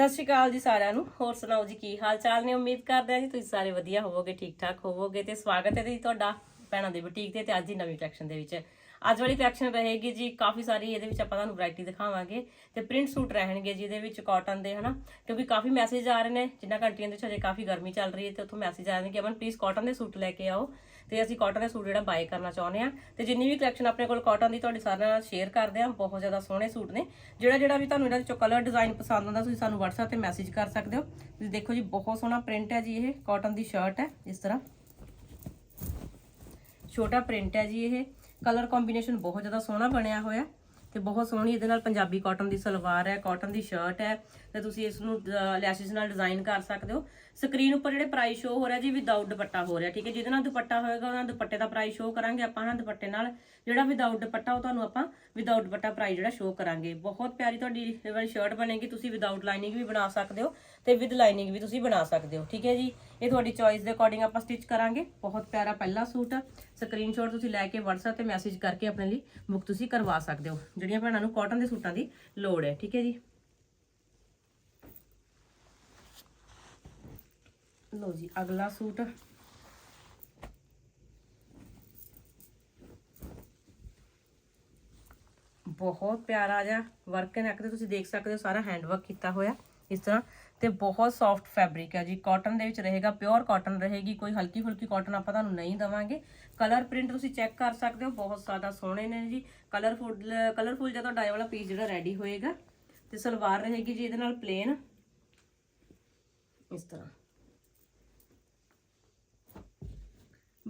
ਸਤਿ ਸ਼੍ਰੀ ਅਕਾਲ ਜੀ ਸਾਰਿਆਂ ਨੂੰ। ਹੋਰ ਸੁਣਾਓ ਜੀ, ਕੀ ਹਾਲ ਚਾਲ ਨੇ? ਉਮੀਦ ਕਰਦੇ ਹਾਂ ਜੀ ਤੁਸੀਂ ਸਾਰੇ ਵਧੀਆ ਹੋਵੋਗੇ ਠੀਕ ਠਾਕ ਹੋਵੋਗੇ ਤੇ ਸਵਾਗਤ ਹੈ ਜੀ ਤੁਹਾਡਾ ਭੈਣਾਂ ਦੀ ਬੁਟੀਕ ਤੇ ਤੇ ਅੱਜ ਦੀ ਨਵੀਂ ਕਲੈਕਸ਼ਨ ਦੇ ਵਿੱਚ। ਅੱਜ ਵਾਲੀ ਕਲੈਕਸ਼ਨ ਰਹੇਗੀ ਜੀ ਕਾਫੀ ਸਾਰੀ, ਇਹਦੇ ਵਿੱਚ ਆਪਾਂ ਤੁਹਾਨੂੰ ਵੈਰਾਈਟੀ ਦਿਖਾਵਾਂਗੇ ਤੇ ਪ੍ਰਿੰਟ ਸੂਟ ਰਹਿਣਗੇ ਜੀ, ਇਹਦੇ ਵਿੱਚ ਕਾਟਨ ਦੇ, ਹਨਾ? ਕਿਉਂਕਿ ਕਾਫੀ ਮੈਸੇਜ ਆ ਰਹੇ ਨੇ ਜਿਨ੍ਹਾਂ ਕੰਟਰੀਆਂ ਦੇ ਵਿੱਚ ਹਜੇ ਕਾਫੀ ਗਰਮੀ ਚੱਲ ਰਹੀ ਹੈ ਤੇ ਉੱਥੋਂ ਮੈਸੇਜ ਆ ਰਹੇ ਨੇ ਕਿ ਅਮਨ ਪਲੀਜ਼ ਕਾਟਨ ਦੇ ਸੂਟ ਲੈ ਕੇ ਆਓ। ਤੇ ਅਸੀਂ ਕਾਟਨ ਦੇ ਸੂਟ ਜਿਹੜਾ ਬਾਏ ਕਰਨਾ ਚਾਹੁੰਦੇ ਆ ਤੇ ਜਿੰਨੀ ਵੀ ਕਲੈਕਸ਼ਨ ਆਪਣੇ ਕੋਲ ਕਾਟਨ ਦੀ ਤੁਹਾਡੇ ਸਾਰਿਆਂ ਨਾਲ ਸ਼ੇਅਰ ਕਰਦੇ ਆ ਬਹੁਤ ਜ਼ਿਆਦਾ ਸੋਹਣੇ ਸੂਟ ਨੇ। ਜਿਹੜਾ ਜਿਹੜਾ ਵੀ ਤੁਹਾਨੂੰ ਇਹਨਾਂ ਵਿੱਚੋਂ ਕਲਰ ਡਿਜ਼ਾਈਨ ਪਸੰਦ ਆਉਂਦਾ, ਤੁਸੀਂ ਸਾਨੂੰ WhatsApp ਤੇ ਮੈਸੇਜ ਕਰ ਸਕਦੇ ਹੋ। ਤੁਸੀਂ ਦੇਖੋ ਜੀ, ਬਹੁਤ ਸੋਹਣਾ ਪ੍ਰਿੰਟ ਹੈ ਜੀ ਇਹ ਕਾਟਨ ਦੀ ਸ਼ਰਟ ਹੈ, ਇਸ ਤਰ੍ਹਾਂ। ਛੋਟਾ ਪ੍ਰਿੰਟ ਹੈ ਜੀ ਇਹ। ਕਲਰ ਕੰਬੀਨੇਸ਼ਨ ਬਹੁਤ ਜ਼ਿਆਦਾ ਸੋਹਣਾ ਬਣਿਆ ਹੋਇਆ। ਤੇ ਬਹੁਤ ਸੋਹਣੀ ਇਹਦੇ ਨਾਲ ਪੰਜਾਬੀ ਕਾਟਨ ਦੀ ਸਲਵਾਰ ਹੈ ਕਾਟਨ ਦੀ ਸ਼ਰਟ ਹੈ। ਤੇ ਤੁਸੀਂ ਇਸ ਨੂੰ ਲੈਸ਼ਸ ਨਾਲ ਡਿਜ਼ਾਈਨ ਕਰ ਸਕਦੇ ਹੋ। ਸਕਰੀਨ ਉੱਪਰ ਜਿਹੜੇ ਪ੍ਰਾਈਸ ਸ਼ੋ ਹੋ ਰਿਹਾ ਜੀ ਵਿਦਆਊਟ ਦੁਪੱਟਾ ਹੋ ਰਿਹਾ, ਠੀਕ ਹੈ? ਜਿਹਦੇ ਨਾਲ ਦੁਪੱਟਾ ਹੋਏਗਾ, ਉਹਨਾਂ ਦੁਪੱਟੇ ਦਾ ਪ੍ਰਾਈਸ ਸ਼ੋ ਕਰਾਂਗੇ ਆਪਾਂ ਹਾਂ ਦੁਪੱਟੇ ਨਾਲ ਜਿਹੜਾ ਵਿਦਆਊਟ ਦੁਪੱਟਾ, ਉਹ ਤੁਹਾਨੂੰ ਆਪਾਂ ਵਿਦਆਊਟ ਦੁਪੱਟਾ ਪ੍ਰਾਈਸ ਜਿਹੜਾ ਸ਼ੋ ਕਰਾਂਗੇ। ਬਹੁਤ ਪਿਆਰੀ ਤੁਹਾਡੀ ਵਾਲੀ ਸ਼ਰਟ ਬਣੇਗੀ, ਤੁਸੀਂ ਵਿਦਆਊਟ ਲਾਈਨਿੰਗ ਵੀ ਬਣਾ ਸਕਦੇ ਹੋ ਤੇ ਵਿਦ ਲਾਈਨਿੰਗ ਵੀ ਤੁਸੀਂ ਬਣਾ ਸਕਦੇ ਹੋ, ਠੀਕ ਹੈ ਜੀ? ਇਹ ਤੁਹਾਡੀ ਚੋਇਸ ਦੇ ਅਕੋਰਡਿੰਗ ਆਪਾਂ ਸਟਿਚ ਕਰਾਂਗੇ। ਬਹੁਤ ਪਿਆਰਾ ਪਹਿਲਾ ਸੂਟ ਆ। ਸਕਰੀਨਸ਼ਾਟ ਤੁਸੀਂ ਲੈ ਕੇ WhatsApp ਤੇ ਮੈਸੇਜ ਕਰਕੇ ਆਪਣੇ ਲਈ ਬੁੱਕ ਤੁਸੀਂ ਕਰਵਾ ਸਕਦੇ ਹੋ। ਜਿਹੜੀਆਂ ਭੈਣਾਂ ਨੂੰ ਕਾਟਨ ਦੇ ਸੂਟਾਂ ਦੀ ਲੋੜ ਹੈ, ਠੀਕ ਹੈ ਜੀ? ਲੋ ਜੀ, ਅਗਲਾ ਸੂਟ। ਬਹੁਤ ਪਿਆਰਾ ਜਿਹਾ ਵਰਕ ਨੈਕ ਤੇ ਤੁਸੀਂ ਦੇਖ ਸਕਦੇ ਹੋ, ਸਾਰਾ ਹੈਂਡ ਵਰਕ ਕੀਤਾ ਹੋਇਆ ਇਸ ਤਰ੍ਹਾਂ ਤੇ ਬਹੁਤ ਸੌਫਟ ਫੈਬਰਿਕ ਹੈ ਜੀ। ਕਾਟਨ ਦੇ ਵਿੱਚ ਰਹੇਗਾ ਪਿਓਰ ਕਾਟਨ ਰਹੇਗੀ, ਕੋਈ ਹਲਕੀ ਫੁਲਕੀ ਕਾਟਨ ਆਪਾਂ ਤੁਹਾਨੂੰ ਨਹੀਂ ਦਵਾਂਗੇ। ਕਲਰ ਪ੍ਰਿੰਟ ਤੁਸੀਂ ਚੈੱਕ ਕਰ ਸਕਦੇ ਹੋ, ਬਹੁਤ ਜ਼ਿਆਦਾ ਸੋਹਣੇ ਨੇ ਜੀ। ਕਲਰਫੁਲ ਕਲਰਫੁੱਲ ਜਿਹਾ ਤੁਹਾਡਾ ਵਾਲਾ ਪੀਸ ਜਿਹੜਾ ਰੈਡੀ ਹੋਏਗਾ। ਤੇ ਸਲਵਾਰ ਰਹੇਗੀ ਜੀ ਇਹਦੇ ਨਾਲ ਪਲੇਨ ਇਸ ਤਰ੍ਹਾਂ।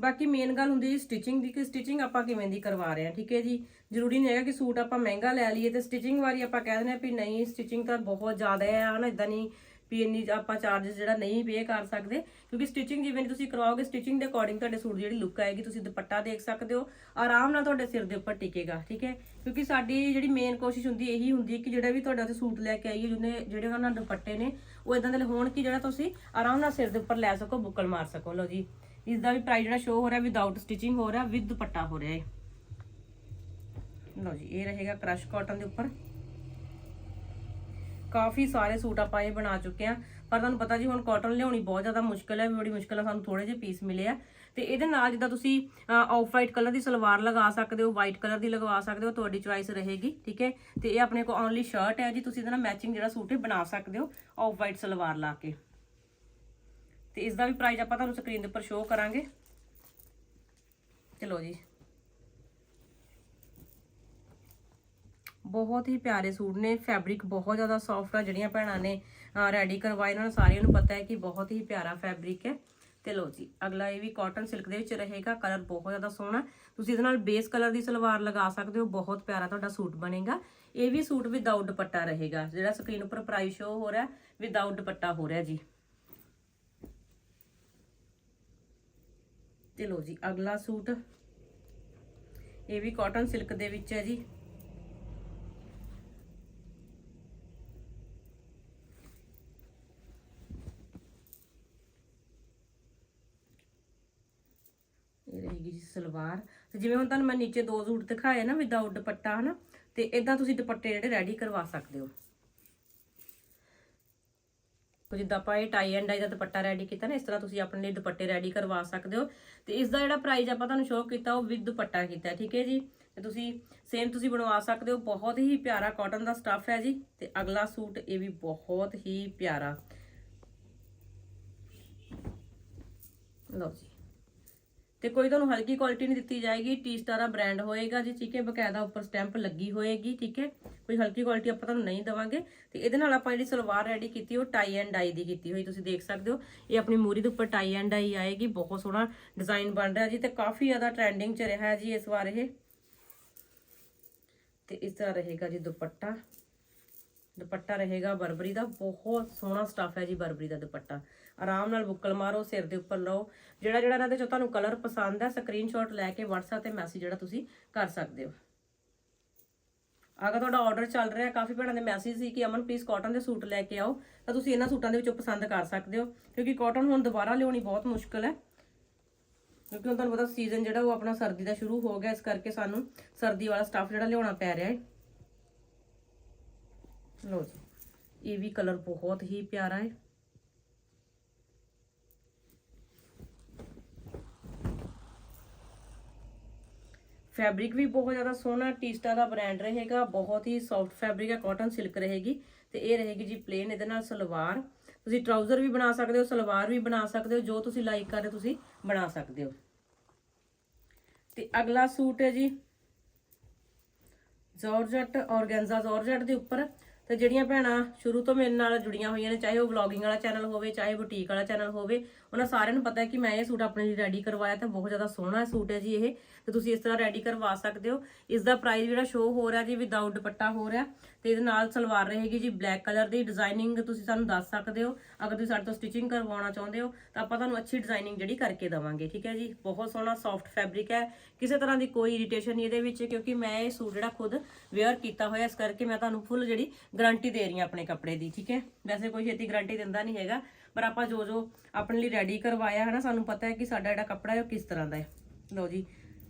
ਬਾਕੀ ਮੇਨ ਗੱਲ ਹੁੰਦੀ ਜੀ ਸਟਿਚਿੰਗ ਦੀ ਕਿ ਸਟਿਚਿੰਗ ਆਪਾਂ ਕਿਵੇਂ ਦੀ ਕਰਵਾ ਰਹੇ ਹਾਂ, ਠੀਕ ਹੈ ਜੀ? ਜ਼ਰੂਰੀ ਨਹੀਂ ਹੈਗਾ ਕਿ ਸੂਟ ਆਪਾਂ ਮਹਿੰਗਾ ਲੈ ਲਈਏ ਤੇ ਸਟਿਚਿੰਗ ਵਾਰੀ ਆਪਾਂ ਕਹਿ ਦਿੰਦੇ ਆ ਵੀ ਨਹੀਂ ਸਟਿਚਿੰਗ ਤਾਂ ਬਹੁਤ ਜ਼ਿਆਦਾ ਹੈ, ਹਨਾ ਇਦਾਂ ਨਹੀਂ ਵੀ ਇੰਨੀ ਆਪਾਂ ਚਾਰजेस ਜਿਹੜਾ ਨਹੀਂ ਪੇ ਕਰ ਸਕਦੇ, ਕਿਉਂਕਿ ਸਟਿਚਿੰਗ ਜਿਵੇਂ ਦੀ ਤੁਸੀਂ ਕਰਵਾਓਗੇ ਸਟਿਚਿੰਗ ਦੇ ਅਕੋਰਡਿੰਗ ਤੁਹਾਡੇ ਸੂਟ ਦੀ ਜਿਹੜੀ ਲੁੱਕ ਆਏਗੀ, ਤੁਸੀਂ ਦੁਪੱਟਾ ਦੇਖ ਸਕਦੇ ਹੋ, ਆਰਾਮ ਨਾਲ ਤੁਹਾਡੇ ਸਿਰ ਦੇ ਉੱਪਰ ਟਿਕੇਗਾ, ਠੀਕ ਹੈ? ਕਿਉਂਕਿ ਸਾਡੀ ਜਿਹੜੀ ਮੇਨ ਕੋਸ਼ਿਸ਼ ਹੁੰਦੀ ਇਹੀ ਹੁੰਦੀ ਕਿ ਜਿਹੜਾ ਵੀ ਤੁਹਾਡਾ ਉੱਥੇ ਸੂਟ ਲੈ ਕੇ ਆਈਏ, ਜਿਹਨੇ, ਜਿਹੜੇ ਉਹਨਾਂ ਦੁਪੱਟੇ ਨੇ, ਉਹ ਇਦਾਂ ਦੇ ਹੋਣ ਕਿ ਜਿਹੜਾ ਤੁਸੀਂ ਆਰਾਮ ਨਾਲ ਸਿਰ ਦੇ ਉੱਪਰ ਲੈ ਸਕੋ, ਬੁੱਕਲ ਮਾਰ ਸਕੋ, ਲਓ ਜੀ। ਇਸ ਦਾ ਵੀ ਪ੍ਰਾਈਸ ਜਿਹੜਾ ਸ਼ੋ ਹੋ ਰਿਹਾ ਵਿਦਆਊਟ ਸਟਿਚਿੰਗ ਹੋ ਰਿਹਾ ਵਿਦ ਦੁਪੱਟਾ ਹੋ ਰਿਹਾ ਹੈ ਲਓ ਜੀ, ਇਹ ਰਹੇਗਾ ਕ੍ਰਸ਼ ਕਾਟਨ ਦੇ ਉੱਪਰ। ਕਾਫੀ ਸਾਰੇ ਸੂਟ ਆਪਾਂ ਇਹ ਬਣਾ ਚੁੱਕੇ ਆ ਪਰ ਤੁਹਾਨੂੰ ਪਤਾ ਜੀ, ਹੁਣ ਕਾਟਨ ਲਿਆਉਣੀ ਬਹੁਤ ਜ਼ਿਆਦਾ ਮੁਸ਼ਕਲ ਹੈ, ਬੜੀ ਮੁਸ਼ਕਲ ਨਾਲ ਸਾਨੂੰ ਥੋੜੇ ਜਿਹੇ ਪੀਸ ਮਿਲੇ ਆ। ਤੇ ਇਹਦੇ ਨਾਲ ਜਿੱਦਾਂ ਤੁਸੀਂ ਆਫ ਵਾਈਟ ਕਲਰ ਦੀ ਸਲਵਾਰ ਲਗਾ ਸਕਦੇ ਹੋ ਵਾਈਟ ਕਲਰ ਦੀ ਲਗਵਾ ਸਕਦੇ ਹੋ, ਤੁਹਾਡੀ ਚੁਆਇਸ ਰਹੇਗੀ, ਠੀਕ ਹੈ? ਤੇ ਇਹ ਆਪਣੇ ਕੋਲ ਓਨਲੀ ਸ਼ਰਟ ਹੈ ਜੀ, ਤੁਸੀਂ ਇਹਦੇ ਨਾਲ ਮੈਚਿੰਗ ਜਿਹੜਾ ਸੂਟ ਹੈ ਬਣਾ ਸਕਦੇ ਹੋ ਆਫ ਵਾਈਟ ਸਲਵਾਰ ਲਾ ਕੇ। ਤੇ ਇਸ ਦਾ ਵੀ ਪ੍ਰਾਈਸ ਆਪਾਂ ਤੁਹਾਨੂੰ ਸਕਰੀਨ ਦੇ ਉੱਪਰ ਸ਼ੋਅ ਕਰਾਂਗੇ। ਚਲੋ ਜੀ। ਬਹੁਤ ਹੀ ਪਿਆਰੇ ਸੂਟ ਨੇ ਫੈਬਰਿਕ ਬਹੁਤ ਜ਼ਿਆਦਾ ਸੌਫਟ ਆ, ਜਿਹੜੀਆਂ ਭੈਣਾਂ ਨੇ ਰੈਡੀ ਕਰਵਾਏ ਉਹਨਾਂ ਨੂੰ ਸਾਰਿਆਂ ਨੂੰ ਪਤਾ ਹੈ ਕਿ ਬਹੁਤ ਹੀ ਪਿਆਰਾ ਫੈਬਰਿਕ ਹੈ। ਤੇ ਲੋ ਜੀ, ਅਗਲਾ ਇਹ ਵੀ ਕਾਟਨ ਸਿਲਕ ਦੇ ਵਿੱਚ ਰਹੇਗਾ ਕਲਰ ਬਹੁਤ ਜ਼ਿਆਦਾ ਸੋਹਣਾ ਤੁਸੀਂ ਇਹਦੇ ਨਾਲ ਬੇਸ ਕਲਰ ਦੀ ਸਲਵਾਰ ਲਗਾ ਸਕਦੇ ਹੋ, ਬਹੁਤ ਪਿਆਰਾ ਤੁਹਾਡਾ ਸੂਟ ਬਣੇਗਾ। ਇਹ ਵੀ ਸੂਟ ਵਿਦਆਊਟ ਦੁਪੱਟਾ ਰਹੇਗਾ, ਜਿਹੜਾ ਸਕਰੀਨ ਉੱਪਰ ਪ੍ਰਾਈਸ ਸ਼ੋ ਹੋ ਰਿਹਾ ਵਿਦਆਊਟ ਦੁਪੱਟਾ ਹੋ ਰਿਹਾ ਜੀ। ਤੇ ਲੋ ਜੀ, ਅਗਲਾ ਸੂਟ। ਇਹ ਵੀ ਕਾਟਨ ਸਿਲਕ ਦੇ ਵਿੱਚ ਹੈ ਜੀ। ਰਹੇਗੀ ਜੀ ਸਲਵਾਰ। ਤੇ ਜਿਵੇਂ ਹੁਣ ਤੁਹਾਨੂੰ ਮੈਂ ਨੀਚੇ ਦੋ ਸੂਟ ਦਿਖਾਏ ਨਾ ਵਿਦਆਊਟ ਦੁਪੱਟਾ, ਹਨਾ? ਤੇ ਇਦਾਂ ਤੁਸੀਂ ਦੁਪੱਟੇ ਜਿਹੜੇ ਰੈਡੀ ਕਰਵਾ ਸਕਦੇ ਹੋ। ਜਿੱਦਾਂ ਆਪਾਂ ਇਹ ਟਾਈ ਐਂਡ ਡਾਈ ਦਾ ਦੁਪੱਟਾ ਰੈਡੀ ਕੀਤਾ ਨਾ, ਇਸ ਤਰ੍ਹਾਂ ਤੁਸੀਂ ਆਪਣੇ ਲਈ ਦੁਪੱਟੇ ਰੈਡੀ ਕਰਵਾ ਸਕਦੇ ਹੋ। ਤੇ ਇਸ ਦਾ ਜਿਹੜਾ ਪ੍ਰਾਈਸ ਆਪਾਂ ਤੁਹਾਨੂੰ ਸ਼ੋਅ ਕੀਤਾ, ਉਹ ਵਿਦ ਦੁਪੱਟਾ ਕੀਤਾ ਠੀਕ ਹੈ ਜੀ? ਤੇ ਤੁਸੀਂ ਸੇਮ ਤੁਸੀਂ ਬਣਵਾ ਸਕਦੇ ਹੋ, ਬਹੁਤ ਹੀ ਪਿਆਰਾ ਕਾਟਨ ਦਾ ਸਟੱਫ ਹੈ ਜੀ। ਤੇ ਅਗਲਾ ਸੂਟ ਇਹ ਵੀ ਬਹੁਤ ਹੀ ਪਿਆਰਾ। ਲਓ ਜੀ। ਤੇ ਕੋਈ ਤੁਹਾਨੂੰ ਹਲਕੀ ਕੁਆਲਿਟੀ ਨਹੀਂ ਦਿੱਤੀ ਜਾਏਗੀ ਟੀ ਸਟਾਰਾ ਬ੍ਰਾਂਡ ਹੋਏਗਾ ਜੀ, ਠੀਕ ਹੈ, ਬਕਾਇਦਾ ਉੱਪਰ ਸਟੈਂਪ ਲੱਗੀ ਹੋਏਗੀ, ਠੀਕ ਹੈ, ਕੋਈ ਹਲਕੀ ਕੁਆਲਿਟੀ ਆਪਾਂ ਤੁਹਾਨੂੰ ਨਹੀਂ ਦਵਾਂਗੇ। ਤੇ ਇਹਦੇ ਨਾਲ ਆਪਾਂ ਜਿਹੜੀ ਸਲਵਾਰ ਰੈਡੀ ਕੀਤੀ, ਉਹ ਟਾਈ ਐਂਡ ਡਾਈ ਦੀ ਕੀਤੀ ਹੋਈ, ਤੁਸੀਂ ਦੇਖ ਸਕਦੇ ਹੋ। ਇਹ ਆਪਣੀ ਮੂਰੀ ਦੇ ਉੱਪਰ ਟਾਈ ਐਂਡ ਡਾਈ ਆਏਗੀ, ਬਹੁਤ ਸੋਹਣਾ ਡਿਜ਼ਾਈਨ ਬਣ ਰਿਹਾ ਜੀ ਤੇ ਕਾਫੀ ਜ਼ਿਆਦਾ ਟ੍ਰੈਂਡਿੰਗ 'ਚ ਰਿਹਾ ਜੀ ਇਸ ਵਾਰ ਇਹ। ਤੇ ਇਸ ਤਰ੍ਹਾਂ ਰਹੇਗਾ ਜੀ ਦੁਪੱਟਾ। ਦੁਪੱਟਾ ਰਹੇਗਾ ਬਰਬਰੀ ਦਾ, ਬਹੁਤ ਸੋਹਣਾ ਸਟੱਫ ਹੈ ਜੀ ਬਰਬਰੀ ਦਾ ਦੁਪੱਟਾ। ਆਰਾਮ ਨਾਲ ਬੁੱਕਲ ਮਾਰੋ, ਸਿਰ ਦੇ ਉੱਪਰ ਲਓ। ਜਿਹੜਾ ਜਿਹੜਾ ਇਹਨਾਂ ਦੇ ਚੋਂ ਤੁਹਾਨੂੰ ਕਲਰ ਪਸੰਦ ਹੈ ਸਕਰੀਨਸ਼ਾਟ ਲੈ ਕੇ WhatsApp ਤੇ ਮੈਸੇਜ ਜਿਹੜਾ ਤੁਸੀਂ ਕਰ ਸਕਦੇ ਹੋ। ਅਗਰ ਤੁਹਾਡਾ ਆਰਡਰ ਚੱਲ ਰਿਹਾ ਕਾਫੀ ਭੈਣਾਂ ਦੇ ਮੈਸੇਜ ਸੀ ਕਿ ਅਮਨ ਪਲੀਜ਼ ਕਾਟਨ ਦੇ ਸੂਟ ਲੈ ਕੇ ਆਓ। ਤਾਂ ਤੁਸੀਂ ਇਹਨਾਂ ਸੂਟਾਂ ਦੇ ਵਿੱਚੋਂ ਪਸੰਦ ਕਰ ਸਕਦੇ ਹੋ। ਕਿਉਂਕਿ ਕਾਟਨ ਹੁਣ ਦੁਬਾਰਾ ਲਿਆਉਣੀ ਬਹੁਤ ਮੁਸ਼ਕਲ ਹੈ। ਕਿਉਂਕਿ ਹੁਣ ਤੁਹਾਨੂੰ ਪਤਾ ਸੀਜ਼ਨ ਜਿਹੜਾ ਉਹ ਆਪਣਾ ਸਰਦੀ ਦਾ ਸ਼ੁਰੂ ਹੋ ਗਿਆ। ਇਸ ਕਰਕੇ ਸਾਨੂੰ ਸਰਦੀ ਵਾਲਾ ਸਟੱਫ ਜਿਹੜਾ ਲਿਆਉਣਾ ਪੈ ਰਿਹਾ ਹੈ। ਲੋ ਜੀ। ਇਹ ਵੀ ਕਲਰ ਬਹੁਤ ਹੀ ਪਿਆਰਾ ਹੈ। ਫੈਬਰਿਕ ਵੀ ਬਹੁਤ ਜ਼ਿਆਦਾ ਸੋਹਣਾ ਟੀਸਟਾ ਦਾ ਬ੍ਰਾਂਡ ਰਹੇਗਾ। ਬਹੁਤ ਹੀ ਸੌਫਟ ਫੈਬਰਿਕ ਹੈ ਕਾਟਨ ਸਿਲਕ ਰਹੇਗੀ। ਤੇ ਇਹ ਰਹੇਗੀ ਜੀ ਪਲੇਨ ਇਹਦੇ ਨਾਲ ਸਲਵਾਰ। ਤੁਸੀਂ ਟਰਾਊਜ਼ਰ ਵੀ ਬਣਾ ਸਕਦੇ ਹੋ, ਸਲਵਾਰ ਵੀ ਬਣਾ ਸਕਦੇ ਹੋ, ਜੋ ਤੁਸੀਂ ਲਾਈਕ ਕਰਦੇ ਤੁਸੀਂ ਬਣਾ ਸਕਦੇ ਹੋ। ਤੇ ਅਗਲਾ ਸੂਟ ਹੈ ਜੀ ਜਾਰਜਟ ਔਰਗੈਂਜ਼ਾ ਜਾਰਜਟ ਦੇ ਉੱਪਰ। ਤੇ ਜਿਹੜੀਆਂ ਭੈਣਾਂ ਸ਼ੁਰੂ ਤੋਂ ਮੇਰੇ ਨਾਲ ਜੁੜੀਆਂ ਹੋਈਆਂ ਨੇ, ਚਾਹੇ ਉਹ ਵਲੌਗਿੰਗ ਵਾਲਾ ਚੈਨਲ ਹੋਵੇ, ਚਾਹੇ ਬੁਟੀਕ ਵਾਲਾ ਚੈਨਲ ਹੋਵੇ ਉਹਨਾਂ ਸਾਰਿਆਂ ਨੂੰ ਪਤਾ ਹੈ ਕਿ ਮੈਂ ਇਹ ਸੂਟ ਆਪਣੇ ਲਈ ਰੈਡੀ ਕਰਵਾਇਆ ਤਾਂ ਬਹੁਤ ਜ਼ਿਆਦਾ ਸੋਹਣਾ ਸੂਟ ਹੈ ਜੀ ਇਹ। ਤੇ ਤੁਸੀਂ ਇਸ ਤਰ੍ਹਾਂ ਰੈਡੀ ਕਰਵਾ ਸਕਦੇ ਹੋ। ਇਸ ਦਾ ਪ੍ਰਾਈਸ ਜਿਹੜਾ ਸ਼ੋ ਹੋ ਰਿਹਾ ਜੀ ਵਿਦਆਊਟ ਦੁਪੱਟਾ ਹੋ ਰਿਹਾ। ਤੇ ਇਹਦੇ ਨਾਲ ਸਲਵਾਰ ਰਹੇਗੀ ਜੀ ਬਲੈਕ ਕਲਰ ਦੀ ਡਿਜ਼ਾਈਨਿੰਗ ਤੁਸੀਂ ਸਾਨੂੰ ਦੱਸ ਸਕਦੇ ਹੋ। ਅਗਰ ਤੁਸੀਂ ਸਾਡੇ ਤੋਂ ਸਟਿਚਿੰਗ ਕਰਵਾਉਣਾ ਚਾਹੁੰਦੇ ਹੋ, ਤਾਂ ਆਪਾਂ ਤੁਹਾਨੂੰ ਅੱਛੀ ਡਿਜ਼ਾਈਨਿੰਗ ਜਿਹੜੀ ਕਰਕੇ ਦਵਾਂਗੇ, ਠੀਕ ਹੈ ਜੀ? ਬਹੁਤ ਸੋਹਣਾ ਸੌਫਟ ਫੈਬਰਿਕ ਹੈ। ਕਿਸੇ ਤਰ੍ਹਾਂ ਦੀ ਕੋਈ ਇਰੀਟੇਸ਼ਨ ਨਹੀਂ ਇਹਦੇ ਵਿੱਚ, ਕਿਉਂਕਿ ਮੈਂ ਇਹ ਸੂਟ ਜਿਹੜਾ ਖੁਦ ਵੇਅਰ ਕੀਤਾ ਹੋਇਆ, ਇਸ ਕਰਕੇ ਮੈਂ ਤੁਹਾਨੂੰ ਫੁੱਲ ਜਿਹੜੀ ਗਾਰੰਟੀ ਦੇ ਰਹੀ ਹਾਂ ਆਪਣੇ ਕੱਪੜੇ ਦੀ, ਠੀਕ ਹੈ? ਵੈਸੇ ਕੋਈ ਛੇਤੀ ਗਾਰੰਟੀ ਦਿੰਦਾ ਨਹੀਂ ਹੈਗਾ। ਪਰ ਆਪਾਂ ਜੋ ਜੋ ਆਪਣੇ ਲਈ ਰੈਡੀ ਕਰਵਾਇਆ ਹੈ ਨਾ ਸਾਨੂੰ ਪਤਾ ਹੈ ਕਿ ਸਾਡਾ ਜਿਹੜਾ ਕੱਪੜਾ ਹੈ ਉਹ ਕਿਸ ਤਰ੍ਹਾਂ ਦਾ ਹੈ। ਲਓ ਜੀ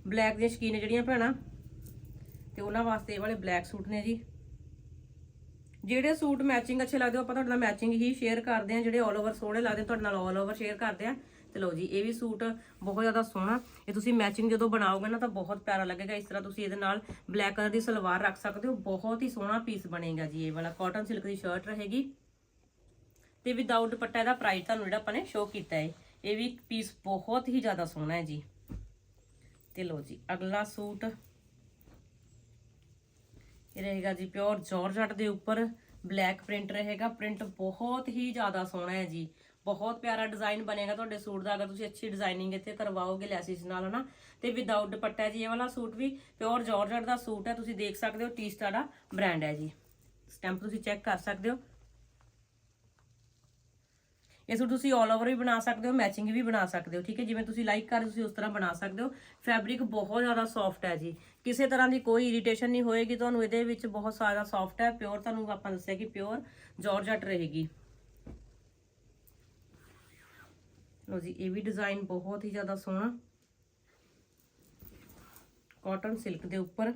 ਬਲੈਕ ਦੀਆਂ ਸ਼ਕੀਨ ਜਿਹੜੀਆਂ ਭੈਣਾਂ, ਤੇ ਉਹਨਾਂ ਵਾਸਤੇ ਇਹ ਵਾਲੇ ਬਲੈਕ ਸੂਟ ਨੇ ਜੀ। ਜਿਹੜੇ ਸੂਟ ਮੈਚਿੰਗ ਅੱਛੇ ਲੱਗਦੇ ਹੋ ਆਪਾਂ ਤੁਹਾਡੇ ਨਾਲ ਮੈਚਿੰਗ ਹੀ ਸ਼ੇਅਰ ਕਰਦੇ ਆ ਜਿਹੜੇ ਆਲ ਓਵਰ ਸੋਹਣੇ ਲੱਗਦੇ, ਤੁਹਾਡੇ ਨਾਲ ਆਲ ਓਵਰ ਸ਼ੇਅਰ ਕਰਦੇ ਆ ਤੇ ਲਓ ਜੀ, ਇਹ ਵੀ ਸੂਟ ਬਹੁਤ ਜ਼ਿਆਦਾ ਸੋਹਣਾ। ਇਹ ਤੁਸੀਂ ਮੈਚਿੰਗ ਜਦੋਂ ਬਣਾਓਗੇ ਨਾ, ਤਾਂ ਬਹੁਤ ਪਿਆਰਾ ਲੱਗੇਗਾ। ਇਸ ਤਰ੍ਹਾਂ ਤੁਸੀਂ ਇਹਦੇ ਨਾਲ ਬਲੈਕ ਕਲਰ ਦੀ ਸਲਵਾਰ ਰੱਖ ਸਕਦੇ ਹੋ। ਬਹੁਤ ਹੀ ਸੋਹਣਾ ਪੀਸ ਬਣੇਗਾ ਜੀ ਇਹ ਵਾਲਾ। ਕਾਟਨ ਸਿਲਕ ਦੀ ਸ਼ਰਟ ਰਹੇਗੀ। ਤੇ ਵਿਦਆਊਟ ਦੁਪੱਟਾ ਇਹਦਾ ਪ੍ਰਾਈਸ ਤੁਹਾਨੂੰ ਜਿਹੜਾ ਆਪਾਂ ਨੇ ਸ਼ੋਅ ਕੀਤਾ ਹੈ, ਇਹ ਵੀ ਪੀਸ ਬਹੁਤ ਹੀ ਜ਼ਿਆਦਾ ਸੋਹਣਾ ਹੈ ਜੀ। ਤੇ ਲਓ ਜੀ, ਅਗਲਾ ਸੂਟ। ਇਹ ਰਹੇਗਾ ਜੀ ਪਿਓਰ ਜਾਰਜਟ ਦੇ ਉੱਪਰ ਬਲੈਕ ਪ੍ਰਿੰਟ ਰਹੇਗਾ। ਪ੍ਰਿੰਟ ਬਹੁਤ ਹੀ ਜ਼ਿਆਦਾ ਸੋਹਣਾ ਹੈ ਜੀ। ਬਹੁਤ ਪਿਆਰਾ ਡਿਜ਼ਾਈਨ ਬਣੇਗਾ ਤੁਹਾਡੇ ਸੂਟ ਦਾ। ਅਗਰ ਤੁਸੀਂ ਅੱਛੀ ਡਿਜ਼ਾਈਨਿੰਗ ਇੱਥੇ ਕਰਵਾਓਗੇ ਲੈਸਿਸ ਨਾਲ, ਹਨਾ? ਤੇ ਵਿਦਆਊਟ ਦੁਪੱਟਾ ਜੀ, ਇਹ ਵਾਲਾ ਸੂਟ ਵੀ ਪਿਓਰ ਜਾਰਜਟ ਦਾ ਸੂਟ ਹੈ। ਤੁਸੀਂ ਦੇਖ ਸਕਦੇ ਹੋ ਟੀਸਟਾ ਦਾ ਬ੍ਰਾਂਡ ਹੈ ਜੀ। ਸਟੈਂਪ ਤੁਸੀਂ ਚੈੱਕ ਕਰ ਸਕਦੇ ਹੋ। ਇਹ ਸੂਟ ਤੁਸੀਂ ਆਲ ਓਵਰ ਵੀ ਬਣਾ ਸਕਦੇ ਹੋ ਮੈਚਿੰਗ ਵੀ ਬਣਾ ਸਕਦੇ ਹੋ, ਠੀਕ ਹੈ? ਜਿਵੇਂ ਤੁਸੀਂ ਲਾਈਕ ਕਰ ਤੁਸੀਂ ਉਸ ਤਰ੍ਹਾਂ ਬਣਾ ਸਕਦੇ ਹੋ। ਫੈਬਰਿਕ ਬਹੁਤ ਜ਼ਿਆਦਾ ਸੌਫਟ ਹੈ ਜੀ। ਕਿਸੇ ਤਰ੍ਹਾਂ ਦੀ ਕੋਈ ਇਰੀਟੇਸ਼ਨ ਨਹੀਂ ਹੋਏਗੀ ਤੁਹਾਨੂੰ, ਇਹਦੇ ਵਿੱਚ ਬਹੁਤ ਸਾਰਾ ਸੌਫਟ ਹੈ ਪਿਓਰ ਤੁਹਾਨੂੰ ਆਪਾਂ ਦੱਸਿਆ ਕਿ ਪਿਓਰ ਜਾਰਜਟ ਰਹੇਗੀ। ਲੋ ਜੀ, ਇਹ ਵੀ ਡਿਜ਼ਾਈਨ ਬਹੁਤ ਹੀ ਜ਼ਿਆਦਾ ਸੋਹਣਾ। ਕਾਟਨ ਸਿਲਕ ਦੇ ਉੱਪਰ।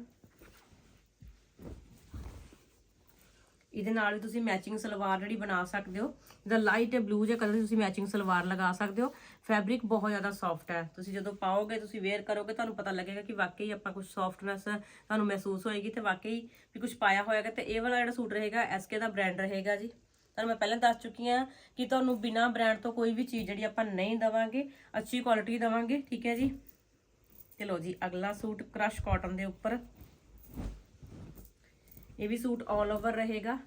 ਇਹਦੇ ਨਾਲ ਵੀ ਤੁਸੀਂ ਮੈਚਿੰਗ ਸਲਵਾਰ ਜਿਹੜੀ ਬਣਾ ਸਕਦੇ ਹੋ। ਜਿਹਦਾ ਲਾਈਟ ਹੈ ਬਲੂ ਜਿਹਾ ਕਲਰ ਤੁਸੀਂ ਮੈਚਿੰਗ ਸਲਵਾਰ ਲਗਾ ਸਕਦੇ ਹੋ। ਫੈਬਰਿਕ ਬਹੁਤ ਜ਼ਿਆਦਾ ਸੌਫਟ ਹੈ। ਤੁਸੀਂ ਜਦੋਂ ਪਾਓਗੇ, ਤੁਸੀਂ ਵੇਅਰ ਕਰੋਗੇ, ਤੁਹਾਨੂੰ ਪਤਾ ਲੱਗੇਗਾ ਕਿ ਵਾਕਈ ਆਪਾਂ ਕੁਝ ਸੌਫਟਨੈਸ ਤੁਹਾਨੂੰ ਮਹਿਸੂਸ ਹੋਏਗੀ ਤੇ ਵਾਕਈ ਵੀ ਕੁਝ ਪਾਇਆ ਹੋਏਗਾ ਤੇ ਇਹ ਵਾਲਾ ਜਿਹੜਾ ਸੂਟ ਰਹੇਗਾ ਐਸਕੇ ਦਾ ਬ੍ਰਾਂਡ ਰਹੇਗਾ ਜੀ। ਤੁਹਾਨੂੰ ਮੈਂ ਪਹਿਲਾਂ ਦੱਸ ਚੁੱਕੀ ਹਾਂ ਕਿ ਤੁਹਾਨੂੰ ਬਿਨਾ ਬ੍ਰਾਂਡ ਤੋਂ ਕੋਈ ਵੀ ਚੀਜ਼ ਜਿਹੜੀ ਆਪਾਂ ਨਹੀਂ ਦਵਾਂਗੇ, ਅੱਛੀ ਕੁਆਲਿਟੀ ਦਵਾਂਗੇ, ਠੀਕ ਹੈ ਜੀ। ਤੇ ਲਓ ਜੀ, ਅਗਲਾ ਸੂਟ ਕ੍ਰਸ਼ ਕਾਟਨ ਦੇ ਉੱਪਰ। ਇਹ ਵੀ ਸੂਟ ਆਲ ਓਵਰ ਰਹੇਗਾ।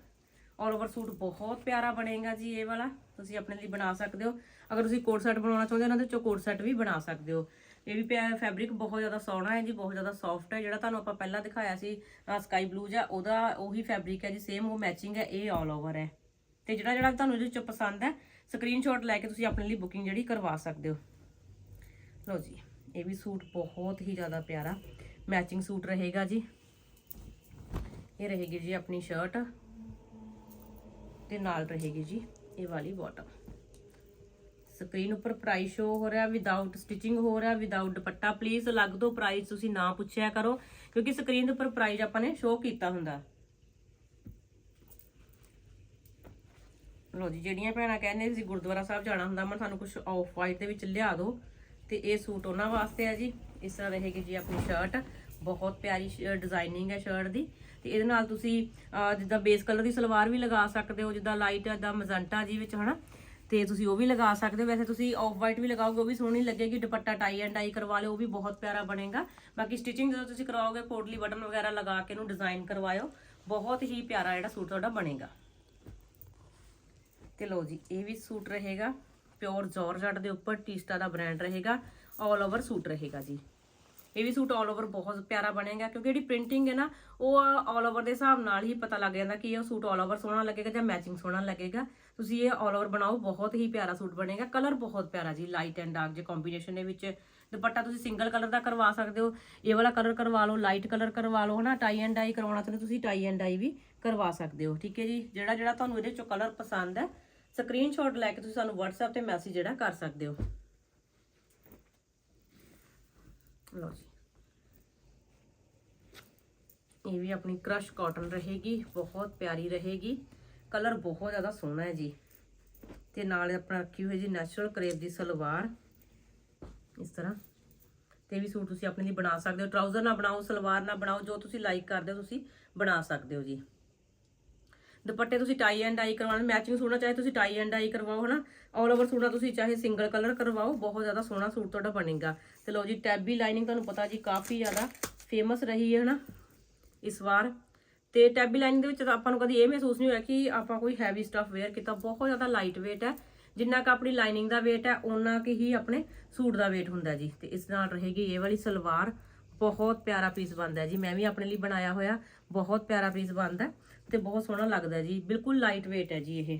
ਆਲ ਓਵਰ ਸੂਟ ਬਹੁਤ ਪਿਆਰਾ ਬਣੇਗਾ ਜੀ ਇਹ ਵਾਲਾ। ਤੁਸੀਂ ਆਪਣੇ ਲਈ ਬਣਾ ਸਕਦੇ ਹੋ। ਅਗਰ ਤੁਸੀਂ ਕੋਟ ਸੈਟ ਬਣਾਉਣਾ ਚਾਹੁੰਦੇ ਹੋ ਇਹਨਾਂ ਦੇ ਚੋਂ ਕੋਟ ਸੈਟ ਵੀ ਬਣਾ ਸਕਦੇ ਹੋ। ਇਹ ਵੀ ਪਿਆ ਫੈਬਰਿਕ ਬਹੁਤ ਜ਼ਿਆਦਾ ਸੋਹਣਾ ਹੈ ਜੀ, ਬਹੁਤ ਜ਼ਿਆਦਾ ਸੌਫਟ ਹੈ। ਜਿਹੜਾ ਤੁਹਾਨੂੰ ਆਪਾਂ ਪਹਿਲਾਂ ਦਿਖਾਇਆ ਸੀ ਸਕਾਈ ਬਲੂ ਜਾਂ ਉਹਦਾ ਉਹੀ ਫੈਬਰਿਕ ਹੈ ਜੀ ਸੇਮ ਉਹ ਮੈਚਿੰਗ ਹੈ, ਇਹ ਆਲ ਓਵਰ ਹੈ। ਤੇ ਜਿਹੜਾ ਜਿਹੜਾ ਤੁਹਾਨੂੰ ਇਹਦੇ ਚੋਂ ਪਸੰਦ ਹੈ ਸਕਰੀਨਸ਼ਾਟ ਲੈ ਕੇ ਤੁਸੀਂ ਆਪਣੇ ਲਈ ਬੁਕਿੰਗ ਜਿਹੜੀ ਕਰਵਾ ਸਕਦੇ ਹੋ। ਲਓ ਜੀ, ਇਹ ਵੀ ਸੂਟ ਬਹੁਤ ਹੀ ਜ਼ਿਆਦਾ ਪਿਆਰਾ ਮੈਚਿੰਗ ਸੂਟ ਰਹੇਗਾ ਜੀ। ਇਹ ਰਹੇਗੀ ਜੀ ਆਪਣੀ ਸ਼ਰਟ ਤੇ ਨਾਲ ਰਹੇਗੀ ਜੀ ਇਹ ਵਾਲੀ ਬਾਟਮ ਸਕਰੀਨ ਉੱਪਰ ਪ੍ਰਾਈਸ ਸ਼ੋ ਹੋ ਰਿਹਾ ਵਿਦਆਊਟ ਸਟਿਚਿੰਗ ਹੋ ਰਿਹਾ ਵਿਦਆਊਟ ਦੁਪੱਟਾ। ਪਲੀਜ਼ ਅਲੱਗ ਤੋਂ ਪ੍ਰਾਈਸ ਤੁਸੀਂ ਨਾ ਪੁੱਛਿਆ ਕਰੋ, ਕਿਉਂਕਿ ਸਕਰੀਨ ਦੇ ਉੱਪਰ ਪ੍ਰਾਈਸ ਆਪਾਂ ਨੇ ਸ਼ੋ ਕੀਤਾ ਹੁੰਦਾ। ਲੋ ਜੀ, ਜਿਹੜੀਆਂ ਭੈਣਾਂ ਕਹਿੰਦੇ ਸੀ ਗੁਰਦੁਆਰਾ ਸਾਹਿਬ ਜਾਣਾ ਹੁੰਦਾ, ਮੈਂ ਸਾਨੂੰ ਕੁਝ ਆਫ ਵਾਈਟ ਦੇ ਵਿੱਚ ਲਿਆ ਦਿਓ ਤੇ ਇਹ ਸੂਟ ਉਹਨਾਂ ਵਾਸਤੇ ਹੈ ਜੀ। ਇਸ ਤਰ੍ਹਾਂ ਰਹੇਗੀ ਜੀ ਆਪਣੀ ਸ਼ਰਟ ਬਹੁਤ ਪਿਆਰੀ ਡਿਜ਼ਾਈਨਿੰਗ ਹੈ ਸ਼ਰਟ ਦੀ। ਤੇ ਇਹਦੇ ਨਾਲ ਤੁਸੀਂ ਜਿੱਦਾਂ ਬੇਸ ਕਲਰ ਦੀ ਸਲਵਾਰ ਵੀ ਲਗਾ ਸਕਦੇ ਹੋ, ਜਿੱਦਾਂ ਲਾਈਟ ਦਾ ਮਜ਼ੰਟਾ ਜੀ ਵਿੱਚ, ਹਨਾ? ਤੇ ਤੁਸੀਂ ਉਹ ਵੀ ਲਗਾ ਸਕਦੇ ਹੋ। ਵੈਸੇ ਤੁਸੀਂ ਆਫ ਵਾਈਟ ਵੀ ਲਗਾਓਗੇ, ਉਹ ਵੀ ਸੋਹਣੀ ਲੱਗੇਗੀ। ਦੁਪੱਟਾ ਟਾਈ ਐਂਡ ਡਾਈ ਕਰਵਾ ਲਿਓ, ਉਹ ਵੀ ਬਹੁਤ ਪਿਆਰਾ ਬਣੇਗਾ। ਬਾਕੀ ਸਟਿਚਿੰਗ ਜਦੋਂ ਤੁਸੀਂ ਕਰਾਓਗੇ ਪੋਟਲੀ ਬਟਨ ਵਗੈਰਾ ਲਗਾ ਕੇ ਇਹਨੂੰ ਡਿਜ਼ਾਈਨ ਕਰਵਾਇਓ, ਬਹੁਤ ਹੀ ਪਿਆਰਾ ਜਿਹੜਾ ਸੂਟ ਤੁਹਾਡਾ ਬਣੇਗਾ। ਤੇ ਲਓ ਜੀ, ਇਹ ਵੀ ਸੂਟ ਰਹੇਗਾ। ਪਿਓਰ ਜਾਰਜਟ ਦੇ ਉੱਪਰ ਟੀਸਟਾ ਦਾ ਬ੍ਰਾਂਡ ਰਹੇਗਾ। ਆਲ ਓਵਰ ਸੂਟ ਰਹੇਗਾ ਜੀ। ਇਹ ਵੀ ਸੂਟ ਆਲ ਓਵਰ ਬਹੁਤ ਪਿਆਰਾ ਬਣੇਗਾ, ਕਿਉਂਕਿ ਜਿਹੜੀ ਪ੍ਰਿੰਟਿੰਗ ਹੈ ਨਾ, ਉਹ ਆਲ ਓਵਰ ਦੇ ਹਿਸਾਬ ਨਾਲ ਹੀ ਪਤਾ ਲੱਗ ਜਾਂਦਾ ਕਿ ਇਹ ਸੂਟ ਆਲ ਓਵਰ ਸੋਹਣਾ ਲੱਗੇਗਾ ਜਾਂ ਮੈਚਿੰਗ ਸੋਹਣਾ ਲੱਗੇਗਾ। ਤੁਸੀਂ ਇਹ ਆਲ ਓਵਰ ਬਣਾਓ, ਬਹੁਤ ਹੀ ਪਿਆਰਾ ਸੂਟ ਬਣੇਗਾ ਕਲਰ ਬਹੁਤ ਪਿਆਰਾ ਜੀ ਲਾਈਟ ਐਂਡ ਡਾਰਕ ਜੇ ਕੰਬੀਨੇਸ਼ਨ ਦੇ ਵਿੱਚ ਦੁਪੱਟਾ ਤੁਸੀਂ ਸਿੰਗਲ ਕਲਰ ਦਾ ਕਰਵਾ ਸਕਦੇ ਹੋ, ਇਹ ਵਾਲਾ ਕਲਰ ਕਰਵਾ ਲਓ ਲਾਈਟ ਕਲਰ ਕਰਵਾ ਲਓ, ਹਨਾ ਟਾਈ ਐਂਡ ਡਾਈ ਕਰਵਾਉਣਾ ਚਾਹੁੰਦੇ ਤੁਸੀਂ ਟਾਈ ਐਂਡ ਡਾਈ ਵੀ ਕਰਵਾ ਸਕਦੇ ਹੋ, ਠੀਕ ਹੈ ਜੀ? ਜਿਹੜਾ ਜਿਹੜਾ ਤੁਹਾਨੂੰ ਇਹਦੇ ਚੋਂ ਕਲਰ ਪਸੰਦ ਹੈ ਸਕਰੀਨਸ਼ਾਟ ਲੈ ਕੇ ਤੁਸੀਂ ਸਾਨੂੰ WhatsApp ਤੇ ਮੈਸੇਜ ਜਿਹੜਾ ਕਰ ਸਕਦੇ ਹੋ। ਲਓ ਜੀ। ਇਹ ਵੀ ਆਪਣੀ ਕ੍ਰਸ਼ ਕਾਟਨ ਰਹੇਗੀ, ਬਹੁਤ ਪਿਆਰੀ ਰਹੇਗੀ। ਕਲਰ ਬਹੁਤ ਜ਼ਿਆਦਾ ਸੋਹਣਾ ਹੈ ਜੀ। ਤੇ ਨਾਲ ਆਪਣਾ ਰੱਖੀ ਹੋਈ ਜੀ ਨੈਚੁਰਲ ਕਰੇਪ ਦੀ ਸਲਵਾਰ। ਇਸ ਤਰ੍ਹਾਂ। ਤੇ ਵੀ ਸੂਟ ਤੁਸੀਂ ਆਪਣੇ ਲਈ ਬਣਾ ਸਕਦੇ ਹੋ। ਟਰਾਊਜ਼ਰ ਨਾਲ ਬਣਾਓ, ਸਲਵਾਰ ਨਾਲ ਬਣਾਓ, ਜੋ ਤੁਸੀਂ ਲਾਈਕ ਕਰਦੇ ਹੋ ਤੁਸੀਂ ਬਣਾ ਸਕਦੇ ਹੋ ਜੀ। ਦੁਪੱਟੇ ਤੁਸੀਂ ਟਾਈ ਐਂਡ ਡਾਈ ਕਰਵਾਉਣਾ ਮੈਚਿੰਗ ਸੂਟ ਚਾਹੇ ਤੁਸੀਂ ਟਾਈ ਐਂਡ ਡਾਈ ਕਰਵਾਓ, ਹਨਾ? ਆਲ ਓਵਰ ਸੂਟ ਤੁਸੀਂ ਚਾਹੇ ਸਿੰਗਲ ਕਲਰ ਕਰਵਾਓ, ਬਹੁਤ ਜ਼ਿਆਦਾ ਸੋਹਣਾ ਸੂਟ ਤੁਹਾਡਾ ਬਣੇਗਾ। ਤੇ ਲਓ ਜੀ ਟੈਬੀ ਲਾਈਨਿੰਗ ਤੁਹਾਨੂੰ ਪਤਾ ਜੀ ਕਾਫੀ ਜ਼ਿਆਦਾ ਫੇਮਸ ਰਹੀ ਹੈ, ਹਨਾ? ਇਸ ਵਾਰ। ਤੇ ਟੈਬੀ ਲਾਈਨਿੰਗ ਦੇ ਵਿੱਚ ਤਾਂ ਆਪਾਂ ਨੂੰ ਕਦੀ ਇਹ ਮਹਿਸੂਸ ਨਹੀਂ ਹੋਇਆ ਕਿ ਆਪਾਂ ਕੋਈ ਹੈਵੀ ਸਟੱਫ ਵੇਅਰ ਕੀਤਾ, ਬਹੁਤ ਜ਼ਿਆਦਾ ਲਾਈਟ weight ਹੈ। ਜਿੰਨਾ ਕ ਆਪਣੀ ਲਾਈਨਿੰਗ ਦਾ weight ਹੈ, ਓਨਾ ਕਿ ਹੀ ਆਪਣੇ ਸੂਟ ਦਾ weight ਹੁੰਦਾ ਜੀ। ਤੇ ਇਸ ਨਾਲ ਰਹੇਗੀ ਇਹ ਵਾਲੀ ਸਲਵਾਰ, ਬਹੁਤ ਪਿਆਰਾ ਪੀਸ ਬਣਦਾ ਜੀ। ਮੈਂ ਵੀ ਆਪਣੇ ਲਈ ਬਣਾਇਆ ਹੋਇਆ, ਬਹੁਤ ਪਿਆਰਾ ਪੀਸ ਬਣਦਾ ਤੇ ਬਹੁਤ ਸੋਹਣਾ ਲੱਗਦਾ ਜੀ। ਬਿਲਕੁਲ ਲਾਈਟ weight ਹੈ ਜੀ ਇਹ।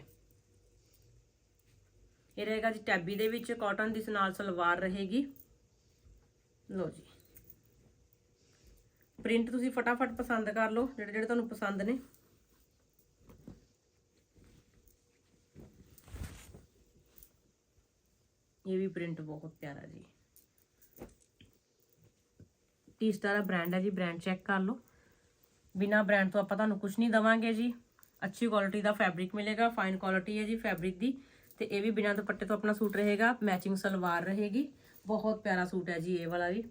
ਇਹ ਰਹੇਗਾ ਜੀ ਟੈਬੀ ਦੇ ਵਿੱਚ। ਕਾਟਨ ਦੀ ਨਾਲ ਸਲਵਾਰ ਰਹੇਗੀ। ਲਓ ਜੀ। ਪ੍ਰਿੰਟ ਤੁਸੀਂ ਫਟਾਫਟ ਪਸੰਦ ਕਰ ਲਓ, ਜਿਹੜੇ ਜਿਹੜੇ ਤੁਹਾਨੂੰ ਪਸੰਦ ਨੇ। ਇਹ ਵੀ ਪ੍ਰਿੰਟ ਬਹੁਤ ਪਿਆਰਾ ਜੀ। ਟੀ ਸਟਾਰ ਬ੍ਰਾਂਡ ਹੈ ਜੀ ਬ੍ਰਾਂਡ ਚੈੱਕ ਕਰ ਲਓ। ਬਿਨਾ ਬ੍ਰਾਂਡ ਤੋਂ ਆਪਾਂ ਤੁਹਾਨੂੰ ਕੁਝ ਨਹੀਂ ਦਵਾਂਗੇ ਜੀ। ਅੱਛੀ ਕੁਆਲਿਟੀ ਦਾ ਫੈਬਰਿਕ ਮਿਲੇਗਾ ਫਾਈਨ ਕੁਆਲਿਟੀ ਹੈ ਜੀ ਫੈਬਰਿਕ ਦੀ। ਤੇ ਇਹ ਵੀ ਬਿਨਾ ਦੁਪੱਟੇ ਤੋਂ ਆਪਣਾ ਸੂਟ ਰਹੇਗਾ ਮੈਚਿੰਗ ਸਲਵਾਰ ਰਹੇਗੀ। ਬਹੁਤ ਪਿਆਰਾ ਸੂਟ ਹੈ ਜੀ ਇਹ ਵਾਲਾ ਵੀ।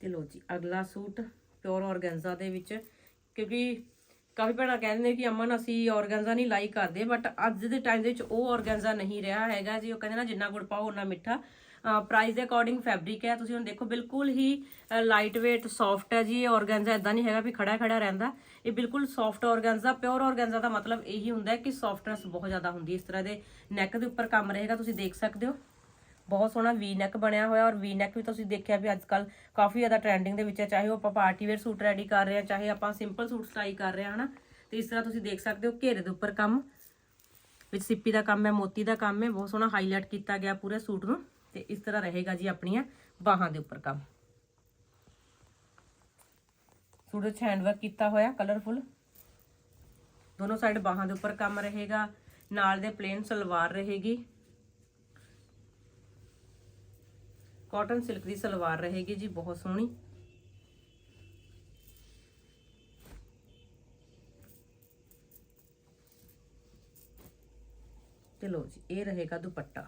ਤੇ ਲੋ ਜੀ, ਅਗਲਾ ਸੂਟ ਪਿਓਰ ਔਰਗੈਂਜ਼ਾ ਦੇ ਵਿੱਚ। ਕਿਉਂਕਿ ਕਾਫੀ ਭੈਣਾਂ ਕਹਿੰਦੇ ਨੇ ਕਿ ਅਮਨ, ਅਸੀਂ ਔਰਗੈਂਜ਼ਾ ਨਹੀਂ ਲਾਈਕ ਕਰਦੇ ਬਟ ਅੱਜ ਦੇ ਟਾਈਮ ਦੇ ਵਿੱਚ ਉਹ ਔਰਗੈਂਜ਼ਾ ਨਹੀਂ ਰਿਹਾ ਹੈਗਾ ਜੀ। ਉਹ ਕਹਿੰਦੇ ਨਾ ਜਿੰਨਾ ਗੁੜ ਪਾਓ ਉਨਾ ਮਿੱਠਾ। ਪ੍ਰਾਈਸ ਦੇ ਅਕੋਰਡਿੰਗ ਫੈਬਰਿਕ ਹੈ। ਤੁਸੀਂ ਹੁਣ ਦੇਖੋ, ਬਿਲਕੁਲ ਹੀ ਲਾਈਟ weight ਸੌਫਟ ਹੈ ਜੀ। ਇਹ ਔਰਗੈਂਜ਼ਾ ਇਦਾਂ ਨਹੀਂ ਹੈਗਾ ਵੀ ਖੜਾ ਖੜਾ ਰਹਿੰਦਾ। ਇਹ ਬਿਲਕੁਲ ਸੌਫਟ ਔਰਗੈਂਜ਼ਾ ਪਿਓਰ ਔਰਗੈਂਜ਼ਾ ਦਾ ਮਤਲਬ ਇਹੀ ਹੁੰਦਾ ਹੈ ਕਿ ਸੌਫਟਨੈਸ ਬਹੁਤ ਜ਼ਿਆਦਾ ਹੁੰਦੀ ਇਸ ਤਰ੍ਹਾਂ ਦੇ ਨੈਕ ਦੇ ਉੱਪਰ ਕੰਮ ਰਹੇਗਾ, ਤੁਸੀਂ ਦੇਖ ਸਕਦੇ ਹੋ। ਬਹੁਤ ਸੋਹਣਾ ਵੀ ਨੈਕ ਬਣਿਆ ਹੋਇਆ ਔਰ ਵੀ ਨੈਕ ਵੀ ਤੁਸੀਂ ਦੇਖਿਆ ਵੀ ਅੱਜ ਕੱਲ ਕਾਫੀ ਜ਼ਿਆਦਾ ਟ੍ਰੈਂਡਿੰਗ ਦੇ ਵਿੱਚ ਹੈ। ਚਾਹੇ ਉਹ ਆਪਾਂ ਪਾਰਟੀ ਵੇਅਰ ਸੂਟ ਰੈਡੀ ਕਰ ਰਹੇ ਹਾਂ, ਚਾਹੇ ਆਪਾਂ ਸਿੰਪਲ ਸੂਟ ਸਟਾਈ ਕਰ ਰਹੇ ਹਾਂ, ਹਨਾ। ਤੇ ਇਸ ਤਰ੍ਹਾਂ ਤੁਸੀਂ ਦੇਖ ਸਕਦੇ ਹੋ ਘੇਰੇ ਦੇ ਉੱਪਰ ਕੰਮ। ਵਿੱਚ ਸਿੱਪੀ ਦਾ ਕੰਮ ਹੈ, ਮੋਤੀ ਦਾ ਕੰਮ ਹੈ। ਬਹੁਤ ਸੋਹਣਾ ਹਾਈਲਾਈਟ ਕੀਤਾ ਗਿਆ ਪੂਰੇ ਸੂਟ ਨੂੰ। ਤੇ ਇਸ ਤਰ੍ਹਾਂ ਰਹੇਗਾ ਜੀ ਆਪਣੀਆਂ ਬਾਹਾਂ ਦੇ ਉੱਪਰ ਕੰਮ। ਸੂਟ ਵਿੱਚ ਹੈਂਡਵਰਕ ਕੀਤਾ ਹੋਇਆ ਕਲਰਫੁਲ ਦੋਨੋਂ ਸਾਈਡ ਬਾਹਾਂ ਦੇ ਉੱਪਰ ਕੰਮ ਰਹੇਗਾ। ਨਾਲ ਦੇ ਪਲੇਨ ਸਲਵਾਰ ਰਹੇਗੀ। ਕਾਟਨ ਸਿਲਕ ਦੀ ਸਲਵਾਰ ਰਹੇਗੀ ਜੀ, ਬਹੁਤ ਸੋਹਣੀ। ਤੇ ਲੋ ਜੀ, ਇਹ ਰਹੇਗਾ ਦੁਪੱਟਾ।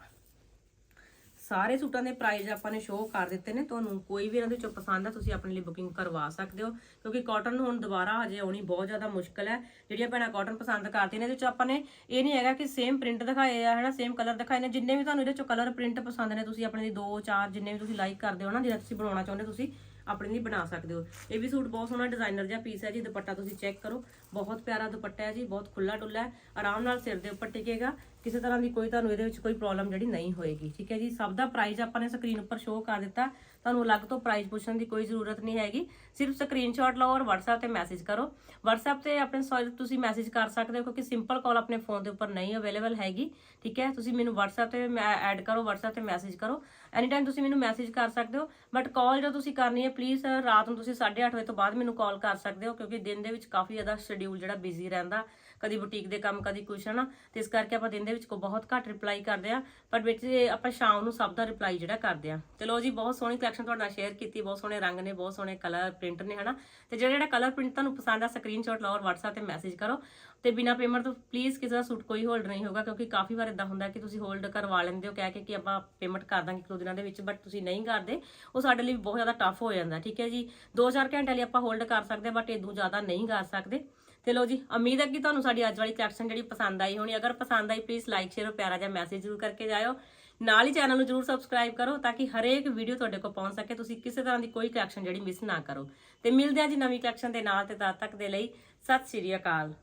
ਸਾਰੇ ਸੂਟਾਂ ਦੇ ਪ੍ਰਾਈਸ ਆਪਾਂ ਨੇ ਸ਼ੋਅ ਕਰ ਦਿੱਤੇ ਨੇ, ਤੁਹਾਨੂੰ ਕੋਈ ਵੀ ਇਹਨਾਂ ਦੇ ਵਿੱਚੋਂ ਪਸੰਦ ਆ, ਤੁਸੀਂ ਆਪਣੇ ਲਈ ਬੁਕਿੰਗ ਕਰਵਾ ਸਕਦੇ ਹੋ, ਕਿਉਂਕਿ ਕਾਟਨ ਹੁਣ ਦੁਬਾਰਾ ਹਜੇ ਆਉਣੀ ਬਹੁਤ ਜ਼ਿਆਦਾ ਮੁਸ਼ਕਲ ਹੈ। ਜਿਹੜੀਆਂ ਭੈਣਾਂ ਕਾਟਨ ਪਸੰਦ ਕਰਦੀਆਂ ਨੇ, ਇਹਦੇ ਵਿੱਚ ਆਪਾਂ ਨੇ ਇਹ ਨਹੀਂ ਹੈਗਾ ਕਿ ਸੇਮ ਪ੍ਰਿੰਟ ਦਿਖਾਏ ਆ, ਹਨਾ ਸੇਮ ਕਲਰ ਦਿਖਾਏ ਨੇ, ਜਿੰਨੇ ਵੀ ਤੁਹਾਨੂੰ ਇਹਦੇ 'ਚੋਂ ਕਲਰ ਪ੍ਰਿੰਟ ਪਸੰਦ ਨੇ, ਤੁਸੀਂ ਆਪਣੇ ਲਈ ਦੋ, ਚਾਰ ਜਿੰਨੇ ਵੀ ਤੁਸੀਂ ਲਾਈਕ ਕਰਦੇ ਹੋ ਨਾ ਜਿਹੜਾ ਤੁਸੀਂ ਬਣਾਉਣਾ ਚਾਹੁੰਦੇ ਹੋ ਤੁਸੀਂ ਆਪਣੇ ਲਈ ਬਣਾ ਸਕਦੇ ਹੋ। ਇਹ ਵੀ ਸੂਟ ਬਹੁਤ ਸੋਹਣਾ ਡਿਜ਼ਾਈਨਰ ਜਿਹਾ ਪੀਸ ਹੈ ਜੀ, ਦੁਪੱਟਾ ਤੁਸੀਂ ਚੈੱਕ ਕਰੋ। ਬਹੁਤ ਪਿਆਰਾ ਦੁਪੱਟਾ ਹੈ ਜੀ, ਬਹੁਤ ਖੁੱਲਾ ਡੁੱਲਾ ਹੈ। ਆਰਾਮ ਨਾਲ ਸਿਰ ਦੇ ਉੱਪਰ ਟਿਕੇਗਾ। ਕਿਸੇ ਤਰ੍ਹਾਂ ਦੀ ਕੋਈ ਤੁਹਾਨੂੰ ਇਹਦੇ ਵਿੱਚ ਕੋਈ ਪ੍ਰੋਬਲਮ ਜਿਹੜੀ ਨਹੀਂ ਹੋਏਗੀ। ਠੀਕ ਹੈ ਜੀ, ਸਭ ਦਾ ਪ੍ਰਾਈਸ ਆਪਾਂ ਨੇ ਸਕਰੀਨ ਉੱਪਰ ਸ਼ੋਅ ਕਰ ਦਿੱਤਾ। ਤੁਹਾਨੂੰ ਅਲੱਗ ਤੋਂ ਪ੍ਰਾਈਸ ਪੁੱਛਣ ਦੀ ਕੋਈ ਜ਼ਰੂਰਤ ਨਹੀਂ ਹੈਗੀ। ਸਿਰਫ ਸਕਰੀਨਸ਼ਾਟ ਲਓ ਔਰ WhatsApp ਤੇ ਮੈਸੇਜ ਕਰੋ। WhatsApp ਤੇ ਆਪਣੇ ਸੌ- ਤੁਸੀਂ ਮੈਸੇਜ ਕਰ ਸਕਦੇ ਹੋ ਕਿਉਂਕਿ ਸਿੰਪਲ ਕਾਲ ਆਪਣੇ ਫੋਨ ਦੇ ਉੱਪਰ ਨਹੀਂ ਅਵੇਲੇਬਲ ਹੈਗੀ, ਠੀਕ ਹੈ? ਤੁਸੀਂ ਮੈਨੂੰ WhatsApp ਤੇ ਐਡ ਕਰੋ, WhatsApp ਤੇ ਮੈਸੇਜ ਕਰੋ। ਐਨੀ ਟਾਈਮ ਤੁਸੀਂ ਮੈਨੂੰ ਮੈਸੇਜ ਕਰ ਸਕਦੇ ਹੋ ਬਟ ਕਾਲ ਜਦੋਂ ਤੁਸੀਂ ਕਰਨੀ ਹੈ ਪਲੀਜ਼ ਰਾਤ ਨੂੰ ਤੁਸੀਂ 8:30 ਵਜੇ ਤੋਂ ਬਾਅਦ ਮੈਨੂੰ ਕਾਲ ਕਰ ਸਕਦੇ ਹੋ ਕਿਉਂਕਿ ਦਿਨ ਦੇ ਵਿੱਚ ਕਾਫੀ ਜ਼ਿਆਦਾ ਸ਼ਡਿਊਲ ਜਿਹੜਾ ਬਿਜ਼ੀ ਰਹਿੰਦਾ। ਕਦੀ ਬੁਟੀਕ ਦੇ ਕੰਮ, ਕਦੀ ਕੁਛ ਹੈ ਨਾ ਤੇ ਇਸ ਕਰਕੇ ਆਪਾਂ ਦਿਨ ਦੇ ਵਿੱਚ ਕੋ ਬਹੁਤ ਘੱਟ ਰਿਪਲਾਈ ਕਰਦੇ ਆ ਪਰ ਵਿੱਚ ਆਪਾਂ ਸ਼ਾਮ ਨੂੰ ਸਭ ਦਾ ਰਿਪਲਾਈ ਜਿਹੜਾ ਕਰਦੇ ਆ ਤੇ ਲੋ ਜੀ, ਬਹੁਤ ਸੋਹਣੀ ਕਲੈਕਸ਼ਨ ਤੁਹਾਡੇ ਨਾਲ ਸ਼ੇਅਰ ਕੀਤੀ, ਬਹੁਤ ਸੋਹਣੇ ਰੰਗ ਨੇ, ਬਹੁਤ ਸੋਹਣੇ ਕਲਰ ਪ੍ਰਿੰਟ ਨੇ, ਹਨਾ? ਤੇ ਜਿਹੜਾ ਜਿਹੜਾ ਕਲਰ ਪ੍ਰਿੰਟ ਤੁਹਾਨੂੰ ਪਸੰਦ ਆ ਸਕਰੀਨਸ਼ਾਟ ਲਓ ਔਰ WhatsApp ਤੇ ਮੈਸੇਜ ਕਰੋ। ਤੇ ਬਿਨਾ ਪੇਮੈਂਟ ਤੋਂ ਪਲੀਜ਼ ਕਿਸੇ ਦਾ ਸੂਟ ਕੋਈ ਹੋਲਡ ਨਹੀਂ ਹੋਗਾ ਕਿਉਂਕਿ ਕਾਫੀ ਵਾਰ ਇਦਾਂ ਹੁੰਦਾ ਕਿ ਤੁਸੀਂ ਹੋਲਡ ਕਰਵਾ ਲੈਂਦੇ ਹੋ, ਕਹਿ ਕੇ ਕਿ ਆਪਾਂ ਪੇਮੈਂਟ ਕਰ ਦਾਂਗੇ ਇੱਕ ਦੋ ਦਿਨਾਂ ਦੇ ਵਿੱਚ ਬਟ ਤੁਸੀਂ ਨਹੀਂ ਕਰਦੇ, ਉਹ ਸਾਡੇ ਲਈ ਬਹੁਤ ਜ਼ਿਆਦਾ ਟਫ ਹੋ ਜਾਂਦਾ, ਠੀਕ ਹੈ ਜੀ? 2-4 ਘੰਟੇ ਲਈ ਆਪਾਂ ਹੋਲਡ ਕਰ ਸਕਦੇ ਬਟ ਇਦੋਂ ਜ਼ਿਆਦਾ ਨਹੀਂ ਕਰ ਸਕਦੇ। ਤੇ ਲੋ ਜੀ, ਉਮੀਦ ਹੈ ਕਿ ਤੁਹਾਨੂੰ ਸਾਡੀ ਅੱਜ ਵਾਲੀ ਕਲੈਕਸ਼ਨ ਜਿਹੜੀ ਪਸੰਦ ਆਈ ਹੋਣੀ। ਅਗਰ ਪਸੰਦ ਆਈ ਪਲੀਜ਼ ਲਾਈਕ ਸ਼ੇਅਰ ਪਿਆਰਾ ਜਿਹਾ ਮੈਸੇਜ ਜ਼ਰੂਰ ਕਰਕੇ ਜਾਇਓ। ਨਾਲ ਹੀ ਚੈਨਲ ਨੂੰ ਜ਼ਰੂਰ ਸਬਸਕ੍ਰਾਈਬ ਕਰੋ ਤਾਂ ਕਿ ਹਰੇਕ ਵੀਡੀਓ ਤੁਹਾਡੇ ਕੋਲ ਪਹੁੰਚ ਸਕੇ। ਤੁਸੀਂ ਕਿਸੇ ਤਰ੍ਹਾਂ ਦੀ ਕੋਈ ਕਲੈਕਸ਼ਨ ਜਿਹੜੀ ਮਿਸ ਨਾ ਕਰੋ। ਤੇ ਮਿਲਦੇ ਹਾਂ ਜੀ ਨਵੀਂ ਕਲੈਕਸ਼ਨ ਦੇ ਨਾਲ ਤੇ ਤਦ ਤੱਕ ਦੇ ਲਈ, ਸਤਿ ਸ਼੍ਰੀ ਅਕਾਲ।